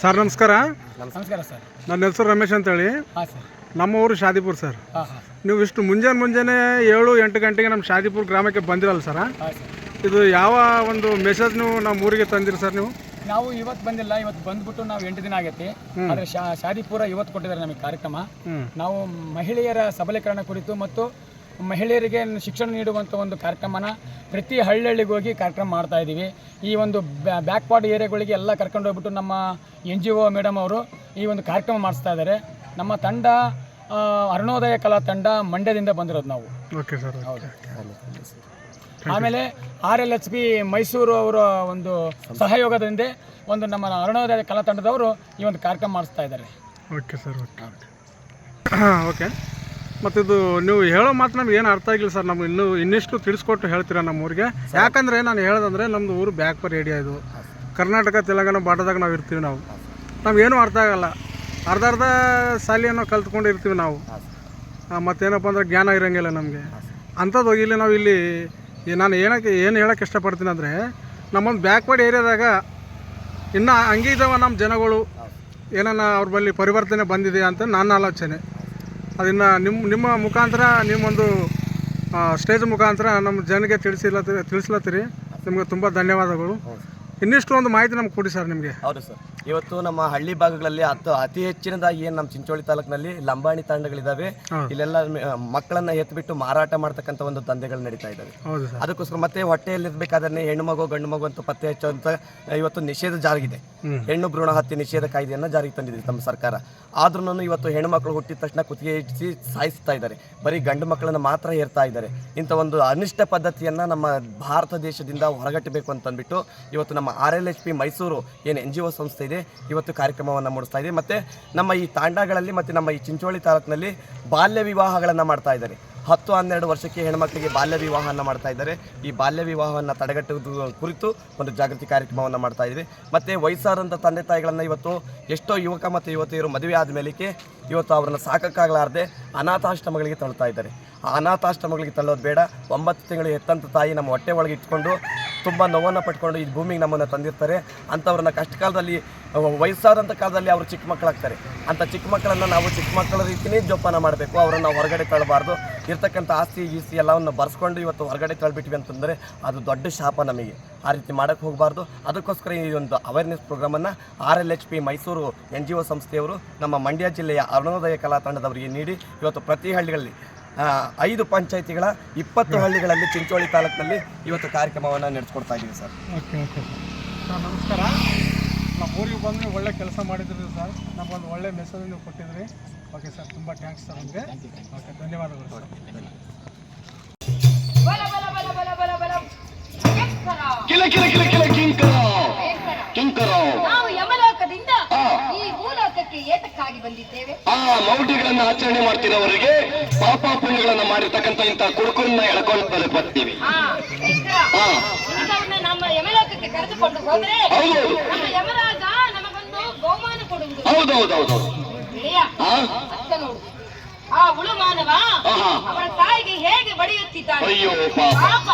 Sir ನಮಸ್ಕಾರ. ನಮಸ್ಕಾರ sir. ನನ್ನ ಹೆಸರು ರಮೇಶ್ ಅಂತೇಳಿ. ಹಾಂ ಸರ್. ನಮ್ಮ ಊರು ಶಾದಿಪುರ್ ಸರ್. ಹಾಂ ಹಾಂ ನೀವು ಇಷ್ಟು ಮುಂಜಾನೆ ಮುಂಜಾನೆ ಏಳು ಎಂಟು ಗಂಟೆಗೆ ನಮ್ಮ ಶಾದಿಪುರ್ ಗ್ರಾಮಕ್ಕೆ ಬಂದಿರಲ್ಲ ಸರ? ಹಾಂ ಸರ್. ಇದು ಯಾವ ಒಂದು ಮೆಸೇಜ್ ನೀವು ನಮ್ಮ ಊರಿಗೆ ತಂದಿರಿ ಸರ್ ನೀವು? ನಾವು ಇವತ್ತು ಬಂದಿಲ್ಲ ಇವತ್ತು ಬಂದ್ಬಿಟ್ಟು ನಾವು ಎಂಟು ದಿನ ಆಗೈತಿ. ಆದರೆ ಶಾ ಶಾದಿಪುರ ಇವತ್ತು ಕೊಟ್ಟಿದ್ದಾರೆ ನಮಗೆ ಕಾರ್ಯಕ್ರಮ. ನಾವು ಮಹಿಳೆಯರ ಸಬಲೀಕರಣ ಕುರಿತು ಮತ್ತು ಮಹಿಳೆಯರಿಗೆ ಶಿಕ್ಷಣ ನೀಡುವಂಥ ಒಂದು ಕಾರ್ಯಕ್ರಮನ ಪ್ರತಿ ಹಳ್ಳಿಗೆ ಹೋಗಿ ಕಾರ್ಯಕ್ರಮ ಮಾಡ್ತಾ ಇದ್ದೀವಿ. ಈ ಒಂದು ಬ್ಯಾಕ್ವಾರ್ಡ್ ಏರಿಯಾಗಳಿಗೆ ಎಲ್ಲ ಕರ್ಕೊಂಡು ಹೋಗ್ಬಿಟ್ಟು ನಮ್ಮ ಎನ್ ಜಿ ಒ ಮೇಡಮ್ ಅವರು ಈ ಒಂದು ಕಾರ್ಯಕ್ರಮ ಮಾಡಿಸ್ತಾ ಇದ್ದಾರೆ. ನಮ್ಮ ತಂಡ ಅರುಣೋದಯ ಕಲಾ ತಂಡ ಮಂಡ್ಯದಿಂದ ಬಂದಿರೋದು ನಾವು. ಓಕೆ ಸರ್ ಹೌದು. ಆಮೇಲೆ R L H P Mysore ಅವರ ಒಂದು ಸಹಯೋಗದಿಂದ ಒಂದು ನಮ್ಮ ಅರುಣೋದಯ ಕಲಾ ತಂಡದವರು ಈ ಒಂದು ಕಾರ್ಯಕ್ರಮ ಮಾಡಿಸ್ತಾ ಇದ್ದಾರೆ. Okay sir okay. ಓಕೆ. ಮತ್ತು ಇದು ನೀವು ಹೇಳೋ ಮಾತು ನಮ್ಗೆ ಏನು ಅರ್ಥ ಆಗಿಲ್ಲ ಸರ್. ನಮ್ಗೆ ಇನ್ನೂ ಇನ್ನಿಷ್ಟು ತಿಳಿಸ್ಕೊಟ್ಟು ಹೇಳ್ತೀರಾ ನಮ್ಮ ಊರಿಗೆ ಯಾಕಂದರೆ ನಾನು ಹೇಳೋದಂದ್ರೆ ನಮ್ಮದು ಊರು ಬ್ಯಾಕ್ವರ್ಡ್ ಏರಿಯಾ ಇದು. ಕರ್ನಾಟಕ, ತೆಲಂಗಾಣ ಬಾಟದಾಗ ನಾವು ಇರ್ತೀವಿ ನಾವು. ನಮ್ಗೇನು ಅರ್ಥ ಆಗಲ್ಲ. ಅರ್ಧ ಅರ್ಧ ಕಲ್ತ್ಕೊಂಡು ಇರ್ತೀವಿ ನಾವು. ಮತ್ತೇನಪ್ಪ ಅಂದ್ರೆ ಜ್ಞಾನ ಇರೋಂಗಿಲ್ಲ ನಮಗೆ. ಅಂಥದ್ದು ಹೋಗಿ ಇಲ್ಲಿ ನಾವು ಇಲ್ಲಿ. ನಾನು ಏನಕ್ಕೆ ಏನು ಹೇಳಕ್ಕೆ ಇಷ್ಟಪಡ್ತೀನಿ ಅಂದರೆ, ನಮ್ಮೊಂದು ಬ್ಯಾಕ್ವರ್ಡ್ ಏರಿಯಾದಾಗ ಇನ್ನೂ ಹಂಗೆ ನಮ್ಮ ಜನಗಳು. ಏನನ್ನ ಅವ್ರ ಬಳಿ ಪರಿವರ್ತನೆ ಬಂದಿದೆ ಅಂತ ನನ್ನ ಆಲೋಚನೆ. ಅದನ್ನು ನಿಮ್ಮ ನಿಮ್ಮ ಮುಖಾಂತರ ನಿಮ್ಮೊಂದು ಸ್ಟೇಜ್ ಮುಖಾಂತರ ನಮ್ಮ ಜನಕ್ಕೆ ತಿಳಿಸಿಲತ್ತೀರಿ ತಿಳಿಸ್ಲತ್ತೀರಿ. ನಿಮಗೆ ತುಂಬ ಧನ್ಯವಾದಗಳು. ಇನ್ನಿಷ್ಟು ಒಂದು ಮಾಹಿತಿ ನಮ್ಗೆ ಕೊಡಿ ಸರ್ ನಿಮಗೆ. ಹೌದು ಸರ್. ಇವತ್ತು ನಮ್ಮ ಹಳ್ಳಿ ಭಾಗಗಳಲ್ಲಿ ಅತ್ತು ಅತಿ ಹೆಚ್ಚಿನದಾಗಿ ಏನು ನಮ್ಮ ಚಿಂಚೋಳಿ ತಾಲೂಕಿನಲ್ಲಿ ಲಂಬಾಣಿ ತಾಂಡಗಳಿದ್ದಾವೆ. ಇಲ್ಲೆಲ್ಲ ಮಕ್ಕಳನ್ನ ಎತ್ಬಿಟ್ಟು ಮಾರಾಟ ಮಾಡ್ತಕ್ಕಂಥ ಒಂದು ದಂಧೆಗಳು ನಡೀತಾ ಇದ್ದಾವೆ ಅದಕ್ಕೋಸ್ಕರ ಮತ್ತೆ ಹೊಟ್ಟೆಯಲ್ಲಿರ್ಬೇಕಾದ್ರೆ ಹೆಣ್ಣು ಮಗು ಗಂಡು ಮಗು ಅಂತ ಪತ್ತೆ ಹಚ್ಚುವಂತ ಇವತ್ತು ನಿಷೇಧ ಜಾರಿಗಿದೆ. ಹೆಣ್ಣು ಭ್ರೂಣ ಹತ್ಯೆ ನಿಷೇಧ ಕಾಯ್ದೆಯನ್ನು ಜಾರಿಗೆ ತಂದಿದೆ ನಮ್ಮ ಸರ್ಕಾರ. ಆದ್ರೂ ಇವತ್ತು ಹೆಣ್ಣು ಮಕ್ಕಳು ಹುಟ್ಟಿದ ತಕ್ಷಣ ಕುತ್ತಿಗೆ ಇಡಿಸಿ ಸಾಯಿಸ್ತಾ ಇದ್ದಾರೆ. ಬರೀ ಗಂಡು ಮಕ್ಕಳನ್ನ ಮಾತ್ರ ಹೇರ್ತಾ ಇದ್ದಾರೆ. ಇಂಥ ಒಂದು ಅನಿಷ್ಟ ಪದ್ಧತಿಯನ್ನ ನಮ್ಮ ಭಾರತ ದೇಶದಿಂದ ಹೊರಗಟ್ಟಬೇಕು ಅಂತ ಅಂದ್ಬಿಟ್ಟು ಇವತ್ತು ನಮ್ಮ R L H P Mysore ಏನು ಎನ್ ಜಿ ಒ ಸಂಸ್ಥೆ ಇದೆ. ಇವತ್ತು ಕಾರ್ಯಕ್ರಮವನ್ನು ಮೂಡಿಸ್ತಾ ಇದೆ. ಮತ್ತೆ ನಮ್ಮ ಈ ತಾಂಡಗಳಲ್ಲಿ ಮತ್ತೆ ನಮ್ಮ ಈ ಚಿಂಚೋಳಿ ತಾಲೂಕಿನಲ್ಲಿ ಬಾಲ್ಯ ವಿವಾಹಗಳನ್ನು ಮಾಡ್ತಾ ಇದ್ದಾರೆ. ಹತ್ತು ಹನ್ನೆರಡು ವರ್ಷಕ್ಕೆ ಹೆಣ್ಮಕ್ಳಿಗೆ ಬಾಲ್ಯ ವಿವಾಹವನ್ನು ಮಾಡ್ತಾ ಇದ್ದಾರೆ. ಈ ಬಾಲ್ಯ ವಿವಾಹವನ್ನು ತಡೆಗಟ್ಟುವುದು ಕುರಿತು ಒಂದು ಜಾಗೃತಿ ಕಾರ್ಯಕ್ರಮವನ್ನು ಮಾಡ್ತಾ ಇದ್ದೀವಿ. ಮತ್ತು ವಯಸ್ಸಾದಂಥ ತಂದೆ ತಾಯಿಗಳನ್ನು ಇವತ್ತು ಎಷ್ಟೋ ಯುವಕ ಮತ್ತು ಯುವತಿಯರು ಮದುವೆ ಆದ ಮೇಲಕ್ಕೆ ಇವತ್ತು ಅವರನ್ನು ಸಾಕಕ್ಕಾಗಲಾರದೆ ಅನಾಥಾಶ್ರಮಗಳಿಗೆ ತಳ್ತಾ ಇದ್ದಾರೆ. ಆ ಅನಾಥಾಶ್ರಮಗಳಿಗೆ ತಳ್ಳೋದು ಬೇಡ. ಒಂಬತ್ತು ತಿಂಗಳು ಎತ್ತಂಥ ತಾಯಿ ನಮ್ಮ ಹೊಟ್ಟೆ ಒಳಗೆ ಇಟ್ಕೊಂಡು ತುಂಬ ನೋವನ್ನು ಪಟ್ಕೊಂಡು ಈ ಭೂಮಿಗೆ ನಮ್ಮನ್ನು ತಂದಿರ್ತಾರೆ. ಅಂಥವ್ರನ್ನ ಕಷ್ಟ ಕಾಲದಲ್ಲಿ ವಯಸ್ಸಾದಂಥ ಕಾಲದಲ್ಲಿ ಅವರು ಚಿಕ್ಕ ಮಕ್ಕಳಾಗ್ತಾರೆ. ಅಂಥ ಚಿಕ್ಕ ಮಕ್ಕಳನ್ನು ನಾವು ಚಿಕ್ಕ ಮಕ್ಕಳ ರೀತಿಯೇ ಜೋಪಾನ ಮಾಡಬೇಕು. ಅವರನ್ನು ಹೊರಗಡೆ ತಳ್ಳಬಾರ್ದು. ಇರ್ತಕ್ಕಂಥ ಆಸ್ತಿ ಗೀಸ್ತಿ ಎಲ್ಲವನ್ನು ಬರ್ಸ್ಕೊಂಡು ಇವತ್ತು ಹೊರಗಡೆ ತಳ್ಬಿಟ್ವಿ ಅಂತಂದರೆ ಅದು ದೊಡ್ಡ ಶಾಪ ನಮಗೆ. ಆ ರೀತಿ ಮಾಡೋಕ್ಕೆ ಹೋಗಬಾರ್ದು. ಅದಕ್ಕೋಸ್ಕರ ಈ ಒಂದು awareness ಪ್ರೋಗ್ರಾಮನ್ನು R L H P Mysore N G O ಸಂಸ್ಥೆಯವರು ನಮ್ಮ ಮಂಡ್ಯ ಜಿಲ್ಲೆಯ ಅರುಣೋದಯ ಕಲಾ ತಂಡದವರಿಗೆ ನೀಡಿ ಇವತ್ತು ಪ್ರತಿ ಹಳ್ಳಿಗಳಲ್ಲಿ ಐದು ಪಂಚಾಯಿತಿಗಳ ಇಪ್ಪತ್ತು ಹಳ್ಳಿಗಳಲ್ಲಿ ಚಿಂಚೋಳಿ ತಾಲೂಕಿನಲ್ಲಿ ಇವತ್ತು ಕಾರ್ಯಕ್ರಮವನ್ನು ನಡೆಸ್ಕೊಡ್ತಾ ಇದ್ದೀವಿ ಸರ್. Okay okay sir. ನಮಸ್ಕಾರ. ನಮ್ಮ ಊರಿಗೆ ಬಂದರೆ ಒಳ್ಳೆ ಕೆಲಸ ಮಾಡಿದ್ರಿ ಸರ್. ನಮಗೊಂದು ಒಳ್ಳೆ ಮೆಸೇಜ್ ನೀವು ಕೊಟ್ಟಿದ್ರಿ. ಓಕೆ ಸರ್ ತುಂಬ ಥ್ಯಾಂಕ್ಸ್ ಸರ್ ನಿಮಗೆ. ಓಕೆ ಧನ್ಯವಾದಗಳು ಸರ್ ಬಲ ಬಲ ಬಲ ಬಲ ಬಲ ಬಲ. ಭಯಂಕರ, ಕಿಲ ಕಿಲ ಕಿಲ ಕಿಲ ಕಿಂಕರ. ಭಯಂಕರ. ಕಿಂಕರ. ನಾವು ಯಮಲೋಕದಿಂದ ಈ ಭೂಲೋಕಕ್ಕೆ ಏತಕ್ಕಾಗಿ ಬಂದಿದ್ದೇವೆ? ಆ ಮೌಢ್ಯಗಳನ್ನ ಆಚರಣೆ ಮಾಡ್ತಿರೋವರಿಗೆ ಪಾಪ ಪುಣ್ಯಗಳನ್ನ ಮಾಡಿರ್ತಕ್ಕಂಥ ಇಂಥ ಕುಡುಕರನ್ನ ಎಳ್ಕೊಂಡು ಬರ್ತೀವಿ. ನಮ್ಮ ಯಮಲೋಕಕ್ಕೆ ಕರೆದುಕೊಂಡು ಹೋದ್ರೆ ಹೌದೌದು ನಮ್ಮ ಯಮರಾಜ ನಮಗೊಂದು ಬಹುಮಾನ ಕೊಡುವುದು. ಹೌದೌದೌದು ಗೆಳೆಯ ಅತ್ತ ನೋಡು ಆ ಉಳು ಮಾನವ ಅವಳ ತಾಯಿಗೆ ಹೇಗೆ ಬಡಿಯುತ್ತಿದ್ದಾನೆ ಅಯ್ಯೋ ಪಾಪ. ಪಾಪ.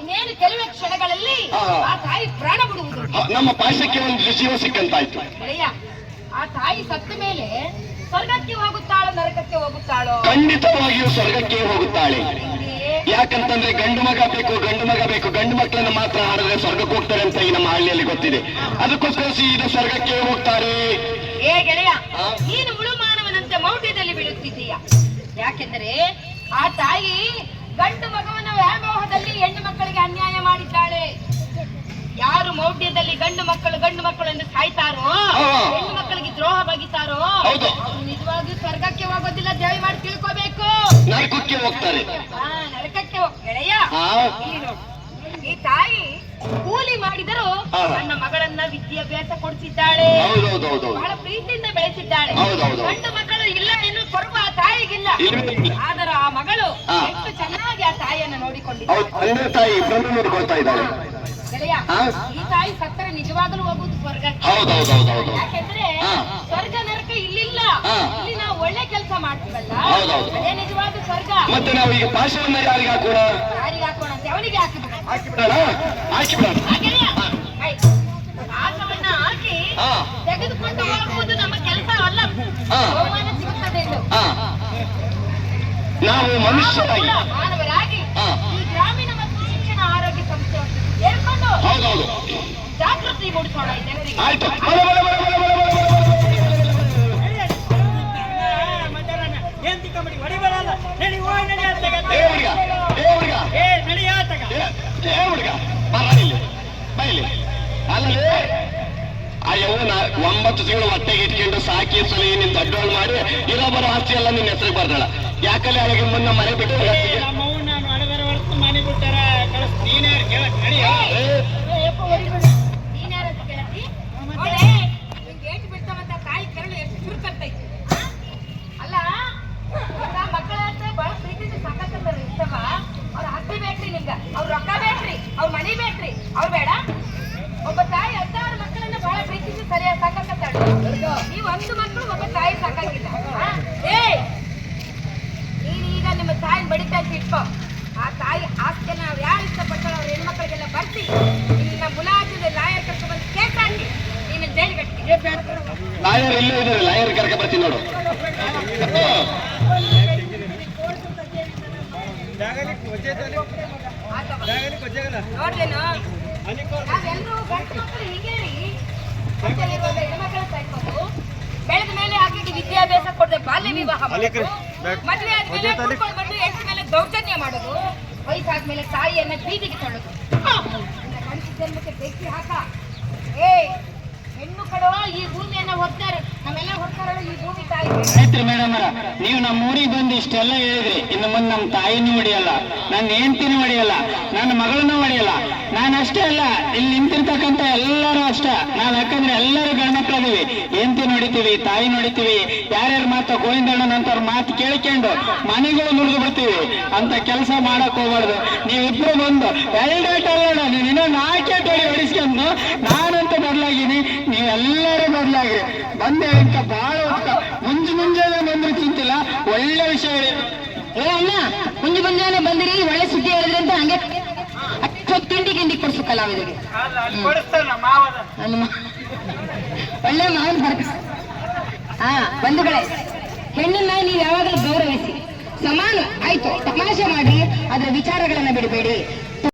ಇನ್ನೇನು ಕೆಲವೇ ಕ್ಷಣಗಳಲ್ಲಿ ಆ ತಾಯಿ ಪ್ರಾಣ ಬಿಡುವುದು. ನಮ್ಮ ಪಾಶಕ್ಕೆ ಒಂದು ಜೀವ ಸಿಕ್ಕಂತಾಯ್ತು. ಗೆಳೆಯ ಆ ತಾಯಿ ಸತ್ತ ಮೇಲೆ ಸ್ವರ್ಗಕ್ಕೆ ಹೋಗುತ್ತಾಳೋ ನರಕಕ್ಕೆ ಹೋಗುತ್ತಾಳೋ? ಖಂಡಿತವಾಗಿಯೂ ಸ್ವರ್ಗಕ್ಕೆ ಹೋಗುತ್ತಾಳೆ. ಯಾಕಂತಂದ್ರೆ ಗಂಡು ಮಗ ಬೇಕು ಗಂಡು ಮಗ ಬೇಕು ಗಂಡು ಮಕ್ಕಳನ್ನ ಮಾತ್ರ ಹಾಡಿದ್ರೆ ಸ್ವರ್ಗಕ್ಕೆ ಹೋಗ್ತಾರೆ ಅಂತ ಈ ನಮ್ಮ ಹಳ್ಳಿಯಲ್ಲಿ ಗೊತ್ತಿದೆ. ಅದಕ್ಕೋಸ್ಕರ ಸೀದಾ ಸ್ವರ್ಗಕ್ಕೆ ಹೋಗ್ತಾರೆ. ಏ ಗೆಳೆಯ ನೀನು ಮುಳು ಮಾನವನಂತೆ ಮೌಢ್ಯದಲ್ಲಿ ಬೀಳುತ್ತಿದ್ದೀಯ. ಯಾಕೆಂದರೆ ಆ ತಾಯಿ ಗಂಡು ಮಗುವನ ವ್ಯಾಮೋಹದಲ್ಲಿ ಹೆಣ್ಣು ಮಕ್ಕಳಿಗೆ ಅನ್ಯಾಯ ಮಾಡಿದ್ದಾಳೆ. ಯಾರು ಮೌಢ್ಯದಲ್ಲಿ ಗಂಡು ಮಕ್ಕಳು ಗಂಡು ಮಕ್ಕಳು ಎಂದು ಸಾಯ್ತಾರೋ. ಹೆಣ್ಣು ಮಕ್ಕಳಿಗೆ ದ್ರೋಹ ಬಗಿತಾರೋ ನಿಜವಾಗಿಯೂ ಸ್ವರ್ಗಕ್ಕೆ ಹೋಗೋದಿಲ್ಲ ದಯವಿ ಮಾಡಿ ತಿಳ್ಕೋಬೇಕು. ನರಕಕ್ಕೆ ಹೋಗ್ತಾರೆ. ಗೆಳೆಯ ಈ ತಾಯಿ ಮಾಡಿದರೂ. ನನ್ನ ಮಗಳನ್ನ ವಿದ್ಯಾಭ್ಯಾಸ ಕೊಡಿಸಿದ್ದಾಳೆ. ಬಹಳ ಪ್ರೀತಿಯಿಂದ ಬೆಳೆಸಿದ್ದಾಳೆ. ಗಂಡು ಮಕ್ಕಳು ಇಲ್ಲ ಇನ್ನು ಕೊರುವ ಆ ತಾಯಿಗಿಲ್ಲ. ಆದರೆ ಆ ಮಗಳು ಎಷ್ಟು ಚೆನ್ನಾಗಿ ಆ ತಾಯಿಯನ್ನು ನೋಡಿಕೊಂಡಿದ್ದಾಳೆ. ಈ ತಾಯಿ ಸತ್ತರೆ ನಿಜವಾಗಲೂ ಹೋಗುದು ಸ್ವರ್ಗಕ್ಕೆ. ಯಾಕೆಂದ್ರೆ ಸ್ವರ್ಗ ನರಕ ಇಲ್ಲಿಲ್ಲ. ಇಲ್ಲಿ ನಾವು ಒಳ್ಳೆ ಕೆಲಸ ಮಾಡ್ತೀವಲ್ಲ. ಅದೇ ನಿಜವಾದ ಸ್ವರ್ಗ. ಮತ್ತೆ ನಾವು ಈಗ ಪಾಶವನ್ನ ಯಾರಿಗೆ ಹಾಕೋಣ? ಯಾರಿಗೆ ಹಾಕೋಣ ಅಂತ ಅವನಿಗೆ ಹಾಕಿಬಿಡೋಣ ಹಾಕಿ ಬಿಡೋಣ? ತೆಗೆದುಕೊಂಡು ಹೋಗುವುದು ನಮ್ಮ ಕೆಲಸ ಅಲ್ಲ. ಬಹುಮಾನ ಸಿಗುತ್ತದೆ ನಾವು ಮನುಷ್ಯರಾಗಿ. ಮಾನವರಾಗಿ. ಈ ಗ್ರಾಮೀಣ ಮತ್ತು ಶಿಕ್ಷಣ ಆರೋಗ್ಯ ಸಂಸ್ಥೆ ಜಾಗೃತಿ ಮೂಡಿಸೋಣ ಈ ಜನರಿಗೆ. ಆಯ್ತು. ಯವ್ವನ ಒಂಬತ್ತು ತಿಂಗಳು ಹೊಟ್ಟೆಗೆ ಇಟ್ಕೊಂಡು ಸಾಕಿ ಸಲ ನಿನ್ ದೊಡ್ಡವಳು ಮಾಡಿ ಇರೋ ಬರೋ ಆಸ್ತಿ ಎಲ್ಲ ನಿನ್ನ ಹೆಸರಿಗೆ ಬರ್ದಾಳ. ಯಾಕಲ್ಲಿ ಅವಳಿಗೆ ಮುನ್ನ ಮನೆ ಬಿಟ್ಟು ಮನೆ ಏ, ನೀನ್ಯಾರಂತ ಕೇಳತಿ? ನೋಡೆ, ನಿಂಗೆ ಏಟು ಬೀಳ್ತಾವಂತ ತಾಯಿ ಕರಳು ಎಷ್ಟು ಚುರುಕರ್ತೈತಿ. ಆ? ಅಲ್ಲ ಇವಾಗ ಮಕ್ಕಳ ಹತ್ರ ಬಹಳ ಪ್ರೀತಿಯಿಂದ ಸಾಕಾಗ್ತದ ಇಷ್ಟವ ಅವ್ರ ಹತ್ತಿ ಬೇಕ್ರಿ ನಿಮ್ಗ ಅವ್ರ ರೊಕ್ಕ ಬೇಕ್ರಿ ಅವ್ರ ಮನಿ ಬೇಕ್ರಿ ಅವ್ರ ಬೇಡ ಒಬ್ಬ ತಾಯಿ ಹತ್ತಾರು ಮಕ್ಕಳನ್ನ ಬಹಳ ಪ್ರೀತಿಸಿ ಸರಿಯಾಗಿ ಸಾಕಾಕತ್ತಾಳ ನೀವು ಒಂದು ಮಕ್ಕಳು ಒಬ್ಬ ತಾಯಿ ಸಾಕಾಗಿಲ್ಲ. ಈಗ ನಿಮ್ಮ ತಾಯಿನ ಬಡಿತಾ ಇಟ್ಕೋ. ಆ ತಾಯಿ ಆಸ್ತಿಯನ್ನ ನಾವು ಯಾರು ಇಷ್ಟಪಡ್ತಾರೋ ಅವ್ರ ಹೆಣ್ಮಕ್ಳಿಗೆಲ್ಲ ಬರ್ತಿ ನಿನ್ನ ಮುಲಾಜಿದ ಲಾಯರ್ ಕರ್ಕೊಂಡ್ಬಂದು ಕೇಸ್ ಹಾಕಿ ನೀನು ಜೈಲಿಗೆ ಕಟ್ಟಿ ಲಾಯರ್ ಇಲ್ಲೇ ಇದ್ದಾರೆ ಲಾಯರ್ ಕರ್ಕ ಬರ್ತೀನಿ ನೋಡು. ನೋಡ್ಲೇನು ನಾವೆಲ್ಲರೂ ಗಂಡು ಮಕ್ಕಳು ಹೀಗೆ ರೀ ಹೊಟ್ಟೆಲಿರುವಾಗ ಹೆಣ್ಮಕ್ಳು ಸಾಯ್ಬೋದು ಬೆಳೆದ ಮೇಲೆ ಆಕೆಗೆ ವಿದ್ಯಾಭ್ಯಾಸ ಕೊಡದೆ ಬಾಲ್ಯ ವಿವಾಹ ಮಾಡೋದು. ಮದುವೆ ಆದ್ಮೇಲೆ ಕುಡ್ಕೊಂಡು ಬಂದು ಹೆಣ್ಣು ಮೇಲೆ ದೌರ್ಜನ್ಯ ಮಾಡೋದು. ವಯಸ್ಸಾದ್ಮೇಲೆ ತಾಯಿಯನ್ನ ಬೀದಿಗೆ ತಳ್ಳೋದು. ಜನ್ಮಕ್ಕೆ ಬೆಂಕಿ ಹಾಕ. ಏ ಹೆಣ್ಣು ಕಡುವ ಈ ಭೂಮಿಯನ್ನ ಹೊತ್ತಾರೆ. ಆಯ್ತ್ರಿ ಮೇಡಮ್ ನೀವು ನಮ್ಮ ಊರಿಗೆ ಬಂದು ಇಷ್ಟೆಲ್ಲ ಹೇಳಿದ್ರಿ. ಇನ್ನು ಮುಂದೆ ನಮ್ಮ ತಾಯಿನೂ ಹೊಡಿಯಲ್ಲ, ನನ್ನ ಹೆಂಡತಿನೂ ಹೊಡಿಯಲ್ಲ, ನನ್ನ ಮಗಳನ್ನೂ ಹೊಡಿಯಲ್ಲ. ನಾನು ಅಷ್ಟೇ ಅಲ್ಲ, ಇಲ್ಲಿ ನಿಂತಿರ್ತಕ್ಕಂಥ ಎಲ್ಲರೂ ಅಷ್ಟ. ನಾವು ಯಾಕಂದ್ರೆ ಎಲ್ಲರೂ ಗಂಡ್ಮಕ್ಳದೀವಿ. ಹೆಂಡತಿ ನೋಡಿತೀವಿ ತಾಯಿ ನೋಡಿತೀವಿ ಯಾರ್ಯಾರ ಮಾತು ಗೋವಿಂದಣ್ಣನಂತವ್ರ ಮಾತು ಕೇಳ್ಕೊಂಡು ಮನೆಗಳು ನುಡಿದು ಬಿಡ್ತೀವಿ. ಅಂತ ಕೆಲಸ ಮಾಡಕ್ ಹೋಗ್ಬಾರ್ದು. ನೀವಿಬ್ರು ಬಂದು ಅಲ್ಲೋಣ ನೀನು ಟೋಡಿ ನಾನಂತ ಬದಲಾಗಿನಿ ನೀವೆಲ್ಲರೂ ಬದಲಾಗಿರಿ ಬಂದೆ ಅಂತ ಬಹಳ ಮುಂಜು ಮುಂಜಾನೆ ಬಂದ್ರೆ ಚಿಂತಿಲ್ಲ ಒಳ್ಳೆ ವಿಷಯ ಏ ಅಣ್ಣ ಮುಂಜು ಮುಂಜಾನೆ ಬಂದಿರಿ ಒಳ್ಳೆ ಸುದ್ದಿ ಹೇಳಿದ್ರೆ ಅಂತ ಹಂಗೆ ಅಷ್ಟೊತ್ತು ತಿಂಡಿ ಗಿಂಡಿ ಕೊಡ್ಸು ಕಲಾವಿದರಿಗೆ. ಒಳ್ಳೆ ಮಾವನ ಬರ್ತ ಹಾ ಬಂಧುಗಳೇ ಹೆಣ್ಣನ್ನ ನೀವು ಯಾವಾಗಲೂ ಗೌರವಿಸಿ. ಸಮಾನ ಆಯ್ತು ತಮಾಷೆ ಮಾಡಿ ಅದರ ವಿಚಾರಗಳನ್ನ ಬಿಡಬೇಡಿ.